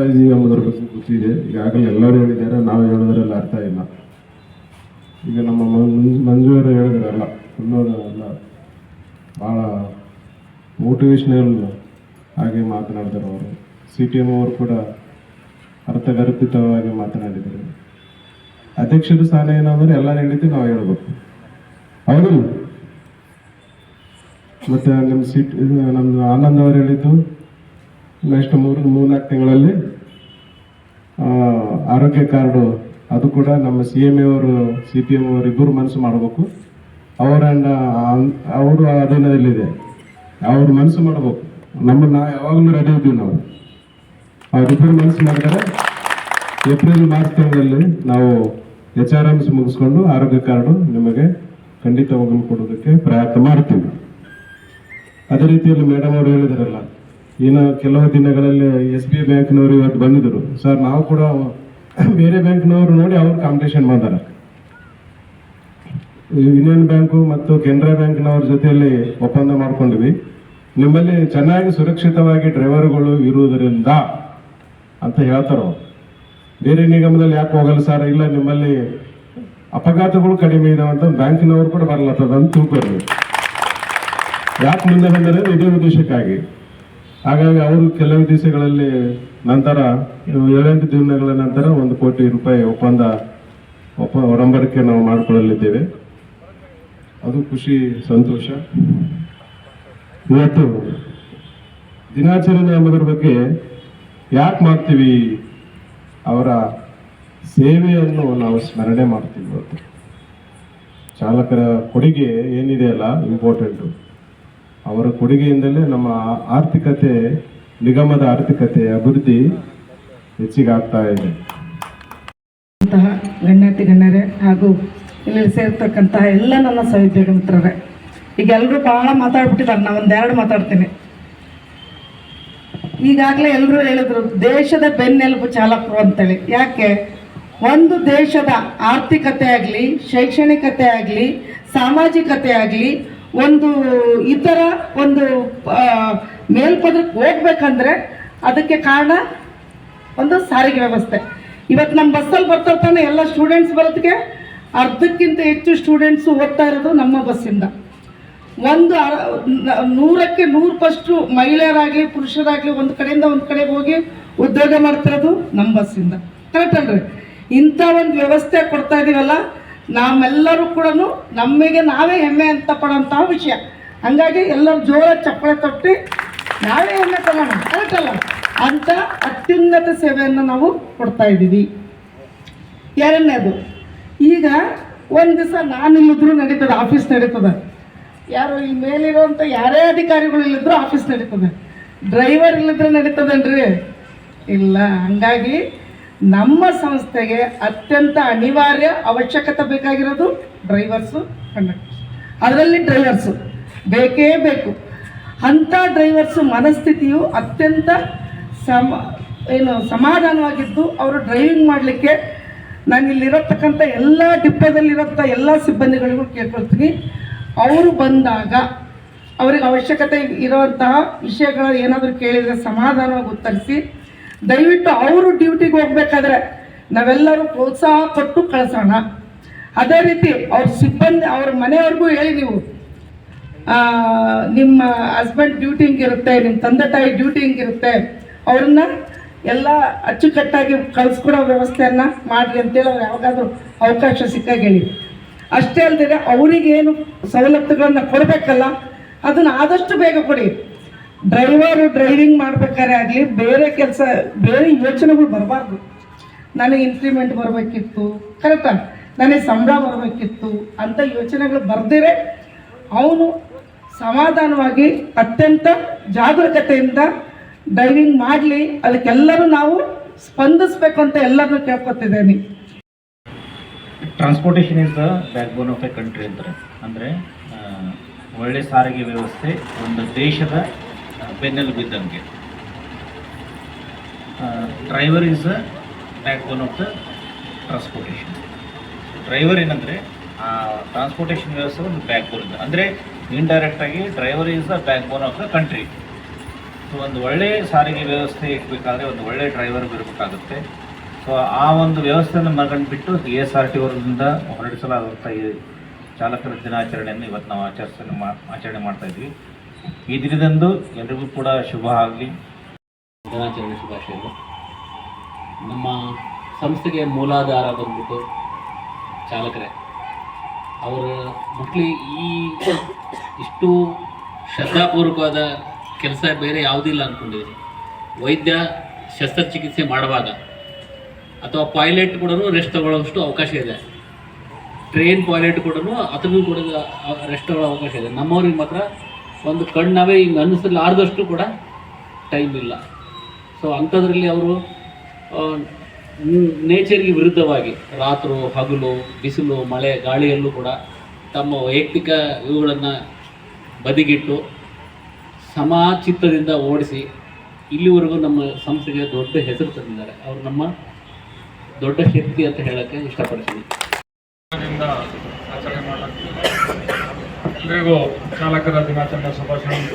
ಇದೀವಿ ಅನ್ನೋದ್ರ ಬಗ್ಗೆ ಗೊತ್ತಿದೆ. ಈಗಾಗಲೇ ಎಲ್ಲರೂ ಹೇಳಿದ್ದಾರೆ, ನಾವು ಹೇಳೋದ್ರಲ್ಲಿ ಅರ್ಥ ಇಲ್ಲ. ಈಗ ನಮ್ಮ ಮಂಜು ಅವರು ಹೇಳಿದ್ರಲ್ಲ ಅನ್ನೋದಲ್ಲ ಭಾಳ ಮೋಟಿವೇಶ್ನಲ್ ಆಗಿ ಮಾತನಾಡಿದರು ಅವರು. ಸಿ ಟಿ ಎಂ ಅವರು ಕೂಡ ಅರ್ಥಗರ್ಭಿತವಾಗಿ ಮಾತನಾಡಿದರು. ಅಧ್ಯಕ್ಷರ ಸ್ಥಾನ ಏನಂದ್ರೆ ಎಲ್ಲ ಹೇಳಿದ್ದು ನಾವು ಹೇಳ್ಬೇಕು. ಹೌದಿಲ್ಲ? ಮತ್ತು ನಿಮ್ಮ ಸಿಟ್ ನಮ್ಮ ಆನಂದ್ ಅವರು ಹೇಳಿದ್ದು ನೆಕ್ಸ್ಟ್ ಮೂರು ಮೂರ್ನಾಲ್ಕು ತಿಂಗಳಲ್ಲಿ ಆರೋಗ್ಯ ಕಾರ್ಡು, ಅದು ಕೂಡ ನಮ್ಮ ಸಿ ಎಂ ಎ ಅವರು ಸಿ ಪಿ ಎಂ ಅವರು ಇಬ್ಬರು ಮನಸ್ಸು ಮಾಡಬೇಕು. ಅವರ ಅವರು ಅಧೀನದಲ್ಲಿದೆ ಅವರು ಮನಸ್ಸು ಮಾಡಬೇಕು. ನಮ್ಮ ನಾ ಯಾವಾಗಲೂ ರೆಡಿ ಇದ್ದೀವಿ ನಾವು. ಅವರಿಬ್ಬರು ಮನಸ್ಸು ಮಾಡಿದರೆ, ಏಪ್ರಿಲ್, ಮಾರ್ಚ್ ತಿಂಗಳಲ್ಲಿ ನಾವು ಎಚ್ ಆರ್ ಎಮ್ಸ್ ಮುಗಿಸ್ಕೊಂಡು ಆರೋಗ್ಯ ಕಾರ್ಡು ನಿಮಗೆ ಖಂಡಿತವಾಗಲು ಕೊಡೋದಕ್ಕೆ ಪ್ರಯತ್ನ ಮಾಡ್ತೀವಿ. ಅದೇ ರೀತಿಯಲ್ಲಿ ಮೇಡಮ್ ಅವರು ಹೇಳಿದಾರಲ್ಲ ಇನ್ನು ಕೆಲವು ದಿನಗಳಲ್ಲಿ ಎಸ್ ಬಿ ಐ ಬ್ಯಾಂಕ್ನವರು ಇವತ್ತು ಬಂದಿದ್ದರು. ಸರ್, ನಾವು ಕೂಡ ಬೇರೆ ಬ್ಯಾಂಕ್ನವರು ನೋಡಿ ಅವ್ರು ಕಾಂಪಿಟೇಷನ್ ಮಾಡ್ತಾರೆ. ಯೂನಿಯನ್ ಬ್ಯಾಂಕು ಮತ್ತು ಕೆನರಾ ಬ್ಯಾಂಕ್ನವ್ರ ಜೊತೆಯಲ್ಲಿ ಒಪ್ಪಂದ ಮಾಡ್ಕೊಂಡಿವಿ ನಿಮ್ಮಲ್ಲಿ ಚೆನ್ನಾಗಿ ಸುರಕ್ಷಿತವಾಗಿ ಡ್ರೈವರ್ಗಳು ಇರುವುದರಿಂದ ಅಂತ ಹೇಳ್ತಾರೋ? ಬೇರೆ ನಿಗಮದಲ್ಲಿ ಯಾಕೆ ಹೋಗಲ್ಲ ಸರ್? ಇಲ್ಲ, ನಿಮ್ಮಲ್ಲಿ ಅಪಘಾತಗಳು ಕಡಿಮೆ ಇದಾವೆ ಅಂತ ಬ್ಯಾಂಕಿನವರು ಕೂಡ ಬರ್ಲತ್ತದ ಅಂತ ತಿಳ್ಕೊರಿ ಯಾಕೆ ಮುಂದೆ ಬಂದರೆ ಇದೇ ಉದ್ದೇಶಕ್ಕಾಗಿ. ಹಾಗಾಗಿ ಅವರು ಕೆಲವು ದಿವಸಗಳಲ್ಲಿ ನಂತರ ಏಳೆಂಟು ದಿನಗಳ ನಂತರ ಒಂದು ಕೋಟಿ ರೂಪಾಯಿ ಒಪ್ಪಂದ, ಒಪ್ಪ, ಒಡಂಬಡಿಕೆ ನಾವು ಮಾಡಿಕೊಳ್ಳಲಿದ್ದೇವೆ. ಅದು ಖುಷಿ, ಸಂತೋಷ. ಇವತ್ತು ದಿನಾಚರಣೆ ಎಂಬುದರ ಬಗ್ಗೆ ಯಾಕೆ ಮಾಡ್ತೀವಿ? ಅವರ ಸೇವೆಯನ್ನು ನಾವು ಸ್ಮರಣೆ ಮಾಡ್ತೀವಿ ಇವತ್ತು. ಚಾಲಕರ ಕೊಡುಗೆ ಏನಿದೆಯಲ್ಲ ಇಂಪಾರ್ಟೆಂಟು ಅವರ ಕೊಡುಗೆಯಿಂದಲೇ ನಮ್ಮ ಆರ್ಥಿಕತೆ, ನಿಗಮದ ಆರ್ಥಿಕತೆ ಅಭಿವೃದ್ಧಿ ಹೆಚ್ಚಿಗಾಗ್ತಾ ಇದೆ. ಗಣ್ಯಾತಿ ಗಣ್ಯರೇ ಹಾಗೂ ಇಲ್ಲಿ ಸೇರ್ತಕ್ಕಂತಹ ಎಲ್ಲ ನನ್ನ ಸಹೋದ್ಯೋಗ ಮಿತ್ರರೇ, ಈಗ ಎಲ್ಲರೂ ಭಾಳ ಮಾತಾಡ್ಬಿಟ್ಟಿದ್ದಾರೆ ನಾ ಒಂದೆರಡು ಮಾತಾಡ್ತೀನಿ. ಈಗಾಗಲೇ ಎಲ್ಲರೂ ಹೇಳಿದ್ರು, ದೇಶದ ಬೆನ್ನೆಲುಬು ಚಾಲಕರು ಅಂತೇಳಿ. ಯಾಕೆ? ಒಂದು ದೇಶದ ಆರ್ಥಿಕತೆ ಆಗಲಿ, ಶೈಕ್ಷಣಿಕತೆ ಆಗಲಿ, ಸಾಮಾಜಿಕತೆ ಆಗಲಿ ಒಂದು ಇತರ ಒಂದು ಮೇಲ್ಪದಕ್ಕೆ ಹೋಗ್ಬೇಕಂದ್ರೆ ಅದಕ್ಕೆ ಕಾರಣ ಒಂದು ಸಾರಿಗೆ ವ್ಯವಸ್ಥೆ. ಇವತ್ತು ನಮ್ಮ ಬಸ್ಸಲ್ಲಿ ಬರ್ತಿರ್ತಾನೆ ಎಲ್ಲ ಸ್ಟೂಡೆಂಟ್ಸ್ ಬರೋದಕ್ಕೆ ಅರ್ಧಕ್ಕಿಂತ ಹೆಚ್ಚು ಸ್ಟೂಡೆಂಟ್ಸು ಓದ್ತಾ ಇರೋದು ನಮ್ಮ ಬಸ್ಸಿಂದ. ಒಂದು ನೂರಕ್ಕೆ ನೂರು ಪಸ್ಟು ಮಹಿಳೆಯರಾಗಲಿ, ಪುರುಷರಾಗಲಿ ಒಂದು ಕಡೆಯಿಂದ ಒಂದು ಕಡೆಗೆ ಹೋಗಿ ಉದ್ಯೋಗ ಮಾಡ್ತಿರೋದು ನಮ್ಮ ಬಸ್ಸಿಂದ. ಕರೆಕ್ಟ್ ಅಲ್ರಿ? ಇಂಥ ಒಂದು ವ್ಯವಸ್ಥೆ ಕೊಡ್ತಾ ಇದೀವಲ್ಲ ನಾವೆಲ್ಲರೂ ಕೂಡ ನಮಗೆ ನಾವೇ ಹೆಮ್ಮೆ ಅಂತ ಪಡೋಂಥ ವಿಷಯ. ಹಂಗಾಗಿ ಎಲ್ಲರೂ ಜೋರ ಚಪ್ಪಳೆ ತೊಟ್ಟಿ, ನಾವೇ ಹೆಮ್ಮೆ ತಗೋಣ ಕರೆಕ್ಟಲ್ಲ ಅಂತ ಅತ್ಯುನ್ನತ ಸೇವೆಯನ್ನು ನಾವು ಕೊಡ್ತಾ ಇದ್ದೀವಿ. ಎರಡನೇದು, ಈಗ ಒಂದು ದಿವಸ ನಾನು ಇಲ್ಲಿದ್ರು ನಡೀತದೆ, ಆಫೀಸ್ ನಡೀತದೆ. ಯಾರು ಈ ಮೇಲಿರುವಂಥ ಯಾರೇ ಅಧಿಕಾರಿಗಳು ಇಲ್ಲಿದ್ರು ಆಫೀಸ್ ನಡೀತದೆ. ಡ್ರೈವರ್ ಇಲ್ಲಿದ್ರೆ ನಡೀತದೇನ್ರಿ? ಇಲ್ಲ, ಹಂಗಾಗಿ ನಮ್ಮ ಸಂಸ್ಥೆಗೆ ಅತ್ಯಂತ ಅನಿವಾರ್ಯ ಅವಶ್ಯಕತೆ ಬೇಕಾಗಿರೋದು ಡ್ರೈವರ್ಸು, ಕಂಡಕ್ಟರ್ಸ್. ಅದರಲ್ಲಿ ಡ್ರೈವರ್ಸು. ಬೇಕೇ ಬೇಕು. ಅಂಥ ಡ್ರೈವರ್ಸು ಮನಸ್ಥಿತಿಯು ಅತ್ಯಂತ ಸಮ, ಏನು ಸಮಾಧಾನವಾಗಿದ್ದು ಅವರು ಡ್ರೈವಿಂಗ್ ಮಾಡಲಿಕ್ಕೆ ನಾನು ಇಲ್ಲಿರತಕ್ಕಂಥ ಎಲ್ಲ ಡಿಪ್ಪದಲ್ಲಿರೋಂಥ ಎಲ್ಲ ಸಿಬ್ಬಂದಿಗಳಿಗೂ ಕೇಳ್ಕೊಳ್ತೀನಿ. ಅವರು ಬಂದಾಗ ಅವ್ರಿಗೆ ಅವಶ್ಯಕತೆ ಇರುವಂತಹ ವಿಷಯಗಳ ಏನಾದರೂ ಕೇಳಿದರೆ ಸಮಾಧಾನವಾಗಿ ಉತ್ತರಿಸಿ. ದಯವಿಟ್ಟು ಅವರು ಡ್ಯೂಟಿಗೆ ಹೋಗ್ಬೇಕಾದ್ರೆ ನಾವೆಲ್ಲರೂ ಪ್ರೋತ್ಸಾಹ ಕೊಟ್ಟು ಕಳಿಸೋಣ. ಅದೇ ರೀತಿ ಅವ್ರ ಸಿಬ್ಬಂದಿ, ಅವ್ರ ಮನೆಯವ್ರಿಗೂ ಹೇಳಿ ನೀವು ನಿಮ್ಮ ಹಸ್ಬೆಂಡ್ ಡ್ಯೂಟಿ ಹಿಂಗಿರುತ್ತೆ ನಿಮ್ಮ ತಂದೆ ತಾಯಿ ಡ್ಯೂಟಿ ಹಿಂಗಿರುತ್ತೆ, ಅವ್ರನ್ನ ಎಲ್ಲ ಅಚ್ಚುಕಟ್ಟಾಗಿ ಕಳಿಸ್ಕೊಡೋ ವ್ಯವಸ್ಥೆಯನ್ನು ಮಾಡಿ ಅಂತೇಳಿ ಅವ್ರು ಯಾವಾಗಾದ್ರೂ ಅವಕಾಶ ಸಿಕ್ಕಾಗ ಹೇಳಿ. ಅಷ್ಟೇ ಅಲ್ಲದೆ ಅವರಿಗೇನು ಸವಲತ್ತುಗಳನ್ನ ಕೊಡಬೇಕಲ್ಲ, ಅದನ್ನು ಆದಷ್ಟು ಬೇಗ ಕೊಡಿ. ಡ್ರೈವರು ಡ್ರೈವಿಂಗ್ ಮಾಡ್ಬೇಕಾದ್ರೆ ಆಗಲಿ ಬೇರೆ ಕೆಲಸ, ಬೇರೆ ಯೋಚನೆಗಳು ಬರಬಾರ್ದು. ನನಗೆ ಇನ್ಕ್ರಿಮೆಂಟ್ ಬರಬೇಕಿತ್ತು ಕರೆಕ್ಟಾ ನನಗೆ ಸಂಬಳ ಬರಬೇಕಿತ್ತು ಅಂತ ಯೋಚನೆಗಳು ಬರ್ದಿರೆ ಅವನು ಸಮಾಧಾನವಾಗಿ ಅತ್ಯಂತ ಜಾಗರೂಕತೆಯಿಂದ ಡ್ರೈವಿಂಗ್ ಮಾಡಲಿ, ಅದಕ್ಕೆಲ್ಲರೂ ನಾವು ಸ್ಪಂದಿಸ್ಬೇಕು ಅಂತ ಎಲ್ಲರನ್ನೂ ಕೇಳ್ಕೊತಿದ್ದೇನೆ. Transportation is the backbone of a country ಅಂತಾರೆ ಅಂದರೆ ಒಳ್ಳೆ ಸಾರಿಗೆ ವ್ಯವಸ್ಥೆ ಒಂದು ದೇಶದ ಆ, ಬಿದ್ದಂಗೆ. Driver is the backbone of the transportation driver ಏನಂದರೆ ಟ್ರಾನ್ಸ್ಪೋರ್ಟೇಷನ್ ವ್ಯವಸ್ಥೆ ಒಂದು ಬ್ಯಾಕ್ ಬೋನ್ ಇದೆ. ಅಂದರೆ ಇಂಡೈರೆಕ್ಟಾಗಿ driver is the backbone of the country so ಒಂದು ಒಳ್ಳೆ ಸಾರಿಗೆ ವ್ಯವಸ್ಥೆ ಇರಬೇಕಾದ್ರೆ ಒಂದು ಒಳ್ಳೆ ಡ್ರೈವರ್ ಇರಬೇಕಾಗುತ್ತೆ. ಸೊ ಆ ಒಂದು ವ್ಯವಸ್ಥೆಯನ್ನು ಮಗಂಡ್ಬಿಟ್ಟು ಕೆ ಎಸ್ ಆರ್ ಟಿ ಅವರಿಂದ ಹೊರಡಿಸಲಾದಂಥ ಈ ಚಾಲಕರ ದಿನಾಚರಣೆಯನ್ನು ಇವತ್ತು ನಾವು ಆಚರಿಸ ಆಚರಣೆ ಮಾಡ್ತಾ ಇದ್ವಿ. ಈ ದಿನದಂದು ಎಲ್ಲರಿಗೂ ಕೂಡ ಶುಭ ಆಗಲಿ. ದಿನಾಚರಣೆ ಶುಭಾಶಯಗಳು. ನಮ್ಮ ಸಂಸ್ಥೆಗೆ ಮೂಲಾಧಾರ ಬಂದ್ಬಿಟ್ಟು ಚಾಲಕರೇ, ಅವರ ಮಕ್ಕಳು ಈ ಇಷ್ಟು ಶ್ರದ್ಧಾಪೂರ್ವಕವಾದ ಕೆಲಸ ಬೇರೆ ಯಾವುದಿಲ್ಲ ಅಂದ್ಕೊಂಡಿದ್ದೀನಿ. ವೈದ್ಯ ಶಸ್ತ್ರಚಿಕಿತ್ಸೆ ಮಾಡುವಾಗ ಅಥವಾ ಪಾಯ್ಲೆಟ್ ಕೂಡ ರೆಸ್ಟ್ ತಗೊಳ್ಳೋಷ್ಟು ಅವಕಾಶ ಇದೆ. ಟ್ರೈನ್ ಪಾಯ್ಲೆಟ್ ಕೂಡ ಅದನ್ನು ಕೂಡ ರೆಸ್ಟ್ ತಗೊಳ್ಳೋ ಅವಕಾಶ ಇದೆ. ನಮ್ಮವ್ರಿಗೆ ಮಾತ್ರ ಒಂದು ಕಣ್ಣವೇ ಹಿಂಗೆ ಅನ್ನಿಸಲಾರ್ದಷ್ಟು ಕೂಡ ಟೈಮ್ ಇಲ್ಲ. ಸೊ ಅಂಥದ್ರಲ್ಲಿ ಅವರು ನೇಚರ್ಗೆ ವಿರುದ್ಧವಾಗಿ ರಾತ್ರಿ, ಹಗಲು, ಬಿಸಿಲು, ಮಳೆ, ಗಾಳಿಯಲ್ಲೂ ಕೂಡ ತಮ್ಮ ವೈಯಕ್ತಿಕ ಇವುಗಳನ್ನು ಬದಿಗಿಟ್ಟು ಸಮಚಿತ್ತದಿಂದ ಓಡಿಸಿ ಇಲ್ಲಿವರೆಗೂ ನಮ್ಮ ಸಂಸ್ಥೆಗೆ ದೊಡ್ಡ ಹೆಸರು ತಂದಿದ್ದಾರೆ. ಅವರು ನಮ್ಮ ದೊಡ್ಡ ಶಕ್ತಿ ಅಂತ ಹೇಳೋಕ್ಕೆ ಇಷ್ಟಪಡ್ತೀನಿ. ದಿಂದ ಆಚರಣೆ ಮಾಡಲಾಗ್ತದೆ ಎಲ್ರಿಗೂ ಚಾಲಕರ ದಿನಾಚರಣೆ ಶುಭಾಶಯ